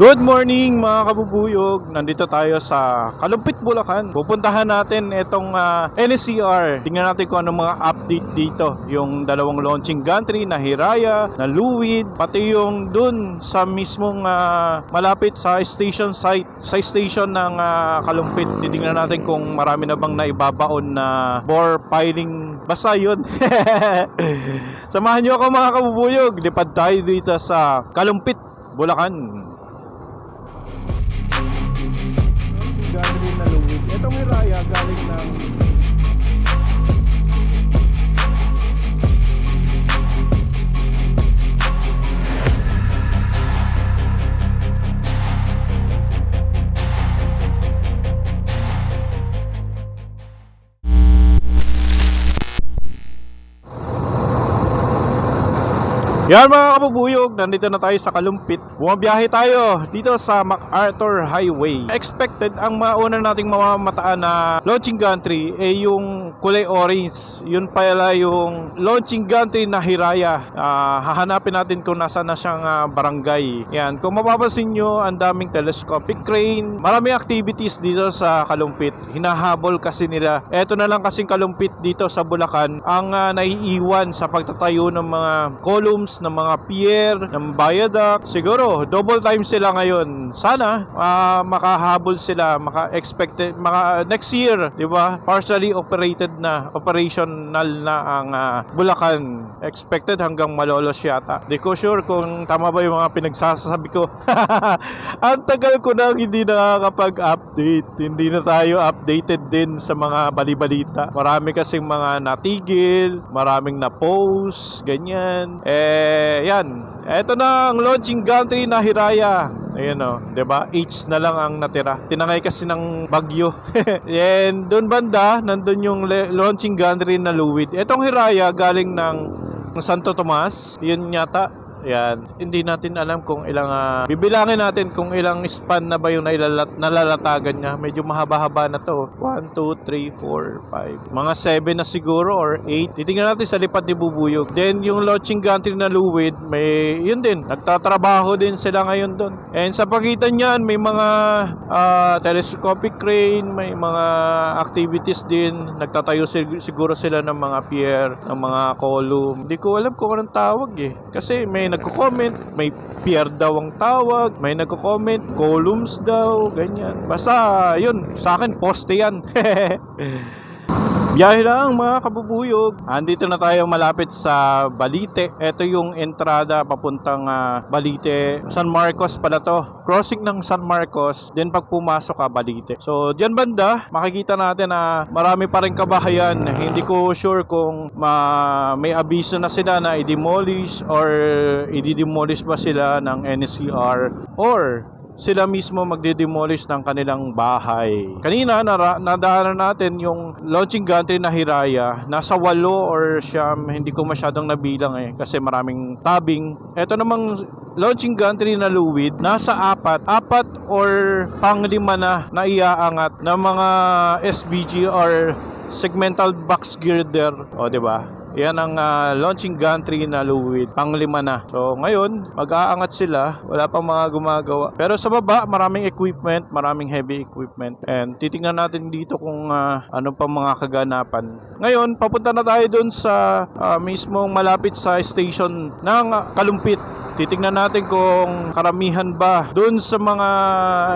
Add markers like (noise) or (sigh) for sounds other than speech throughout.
Good morning mga kabubuyog. Nandito tayo sa Kalumpit, Bulacan. Pupuntahan natin itong ah, NSCR. Tingnan natin kung ano mga update dito. Yung dalawang launching gantry na Hiraya, na Luwid, pati yung dun sa mismong ah, malapit sa station site, sa station ng ah, Kalumpit. Titingnan natin kung marami na bang naibabaon na bore piling. Basta yun. (laughs) Samahan nyo ako mga kabubuyog. Lipad tayo dito sa Kalumpit, Bulacan. Itong Hiraya galing ng Yan mga kabubuyog, nandito na tayo sa Kalumpit. Bumabiyahe tayo dito sa MacArthur Highway. Expected ang mauna nating mamamataan na launching gantry ay yung kulay orange. Yun pala yung launching gantry na Hiraya. Ah, hahanapin natin kung nasa na siyang ah, barangay. Yan, kung mapapansin nyo, ang daming telescopic crane. Maraming activities dito sa Kalumpit. Hinahabol kasi nila. Eto na lang kasing Kalumpit dito sa Bulacan ang ah, naiiwan sa pagtatayo ng mga columns, ng mga pier, ng viaduct. Siguro, double time sila ngayon. Sana ah, makahabol sila, maka-expected, maka next year, 'di ba? Partially operated na, operational na ang ah, Bulacan. Expected hanggang Malolos yata. Di ko sure kung tama ba yung mga pinagsasabi ko. (laughs) ang tagal ko nang hindi nakakapag-update. Hindi na tayo updated din sa mga balibalita. Marami kasing mga natigil, maraming na-post, ganyan. Eh, yan. Eto na ang launching gantry na Hiraya. Ayun o, 'di ba? H na lang ang natira. Tinangay kasi ng bagyo. (laughs) And doon banda, nandun yung launching gantry na Luwid. Etong Hiraya galing ng Santo Tomas, yun yata. Yan. Hindi natin alam kung ilang ah, bibilangin natin kung ilang span na ba yung nailalat, nalalatagan niya. Medyo mahaba-haba na to. 1 2 3 4 5. Mga 7 na siguro or 8. Titingnan natin sa lipad ni Bubuyog. Then yung launching gantry na Luwid, may yun din. Nagtatrabaho din sila ngayon doon. And sa pagitan niyan, may mga ah, telescopic crane, may mga activities din. Nagtatayo sig- siguro sila ng mga pier, ng mga column. Hindi ko alam kung anong tawag eh. Kasi may nagko-comment, may pier daw ang tawag, may nagko-comment, columns daw, ganyan. Basta, yun, sa akin, poste yan. (laughs) Biyahe lang mga kabubuyog. Andito na tayo malapit sa Balite. Ito yung entrada papuntang ah, Balite. San Marcos pala to. Crossing ng San Marcos. Then pag pumasok ka Balite. So diyan banda makikita natin na marami pa rin kabahayan. Hindi ko sure kung ma may abiso na sila na i-demolish or i-demolish ba sila ng NCR or sila mismo magde-demolish ng kanilang bahay. Kanina nara- nadaanan natin yung launching gantry na Hiraya. Nasa walo or siyam, hindi ko masyadong nabilang eh kasi maraming tabing. Ito namang launching gantry na Luwid, nasa apat, apat or panglima na na iaangat ng mga SBG or segmental box girder. O, di ba? Yan ang ah, launching gantry na Luwid. Panglima na. So, ngayon, mag-aangat sila. Wala pang mga gumagawa. Pero sa baba, maraming equipment, maraming heavy equipment. And titingnan natin dito kung ah, ano pa mga kaganapan. Ngayon, papunta na tayo dun sa ah, mismong malapit sa station ng Kalumpit. Titingnan natin kung karamihan ba dun sa mga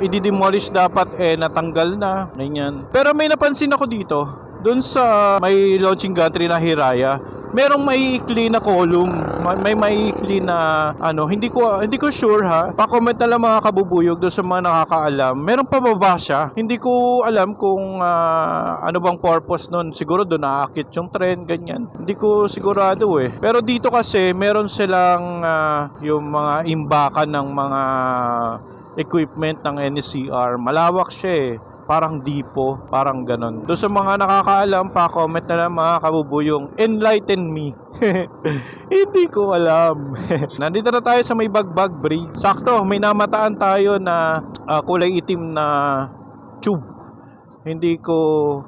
i-demolish dapat eh natanggal na. Ganyan. Pero may napansin ako dito doon sa may launching gantry na Hiraya, merong maiikli na column, may, maiikli na ano, hindi ko hindi ko sure ha. Pa-comment na lang mga kabubuyog doon sa mga nakakaalam. Meron pa ba ba siya? Hindi ko alam kung ah, ano bang purpose nun. Siguro doon naakit yung trend ganyan. Hindi ko sigurado eh. Pero dito kasi meron silang ah, yung mga imbakan ng mga equipment ng NCR. Malawak siya eh parang dipo, parang ganon. Doon sa mga nakakaalam pa, comment na lang mga kabubuyong, enlighten me. (laughs) Hindi ko alam. (laughs) Nandito na tayo sa may bagbag bridge. Sakto, may namataan tayo na ah, kulay itim na tube. Hindi ko,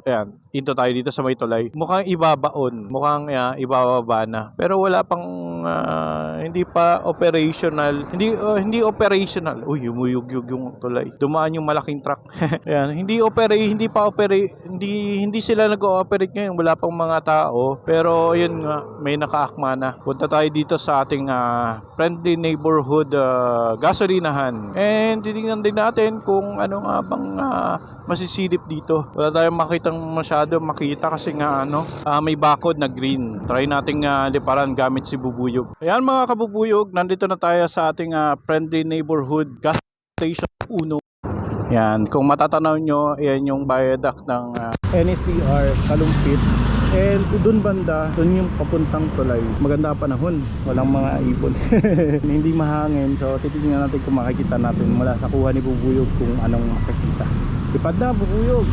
ayan, into tayo dito sa may tulay. Mukhang ibabaon, mukhang uh, ibababa na. Pero wala pang ah, hindi pa operational. Hindi uh, hindi operational. Uy, umuyog-yog yung tulay. Dumaan yung malaking truck. (laughs) Ayan, hindi operate, hindi pa operate, hindi hindi sila nag-ooperate ngayon. Wala pang mga tao. Pero yun nga, may nakaakma na. Punta tayo dito sa ating ah, friendly neighborhood ah, gasolinahan. And titingnan din natin kung ano nga bang ah, masisilip dito. Wala tayong makitang masyado makita kasi nga ano, ah, may bakod na green. Try nating ah, liparan gamit si Bubuyog. Ayan mga kabubuyog, nandito na tayo sa ating ah, friendly neighborhood gas station 1. Yan, kung matatanaw nyo, yan yung viaduct ng ah, NSCR Kalumpit. And doon banda, doon yung papuntang tulay. Maganda panahon, walang mga ibon. (laughs) Hindi mahangin, so titignan natin kung makikita natin mula sa kuha ni Bubuyog kung anong makikita. Ipad na, Bubuyog!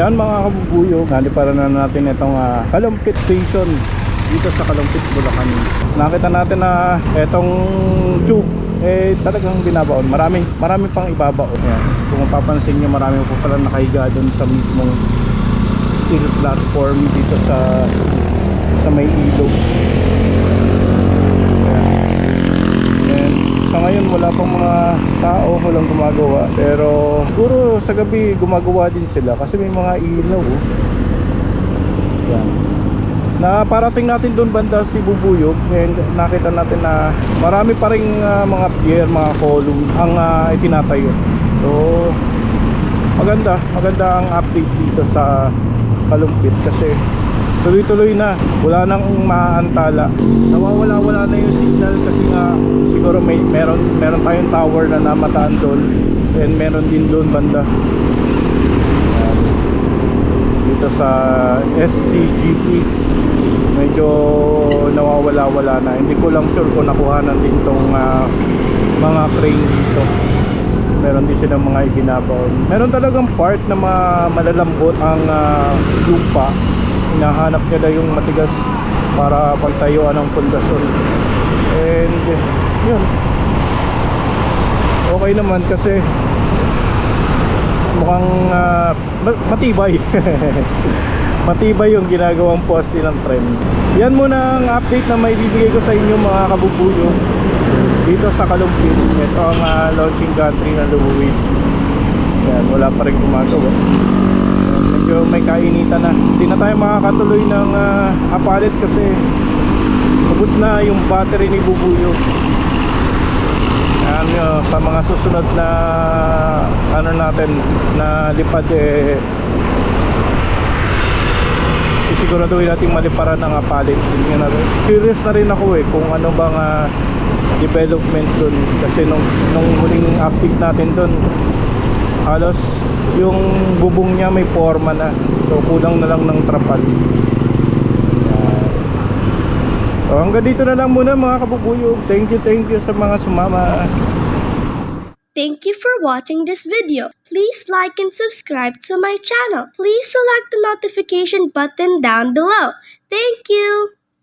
Yan mga kabubuyo, naliparan na natin itong ah, Kalumpit Station dito sa Kalumpit, Bulacan. Nakita natin na itong tube eh talagang binabaon. Maraming marami pang ibabaon. Yan. Kung mapapansin niyo, marami po pala nakahiga doon sa mismong steel platform dito sa sa may ilog. And sa ngayon wala pang mga tao walang gumagawa pero siguro sa gabi gumagawa din sila kasi may mga ilaw oh. Yan. Na parating natin doon banda si Bubuyog and nakita natin na marami pa rin ah, mga pier, mga column ang ah, itinatayo. So maganda, maganda ang update dito sa Kalumpit kasi tuloy-tuloy na. Wala nang maantala. Nawawala-wala na yung signal kasi nga siguro may meron meron tayong tower na namataan doon and meron din doon banda. Dito sa SCGP medyo nawawala-wala na. Hindi ko lang sure kung nakuhanan din tong ah, mga crane dito. Meron din silang mga ibinabaon meron talagang part na ma- malalambot ang ah, lupa hinahanap nila yung matigas para pagtayuan ng pundasyon and yun. Okay naman kasi mukhang ma- matibay. (laughs) Matibay yung ginagawang poste ng tren. Yan muna ang update na may bibigay ko sa inyo mga kabubuyo dito sa Kalumpit. Ito ang ah, launching country na lumuwid yan wala pa rin gumagawa medyo may kainitan na. Hindi na tayo makakatuloy ng ah, apalit kasi ubus na yung battery ni Bubuyo. Yan yun, sa mga susunod na ano natin na lipad eh isiguraduhin natin maliparan ng apalit. Curious na rin ako eh kung ano bang ah, development dun. Kasi nung, nung huling update natin dun halos yung bubong niya may forma na so kulang na lang ng trapal so hanggang dito na lang muna mga kabubuyog thank you thank you sa mga sumama Thank you for watching this video. Please like and subscribe to my channel. Please select the notification button down below. Thank you.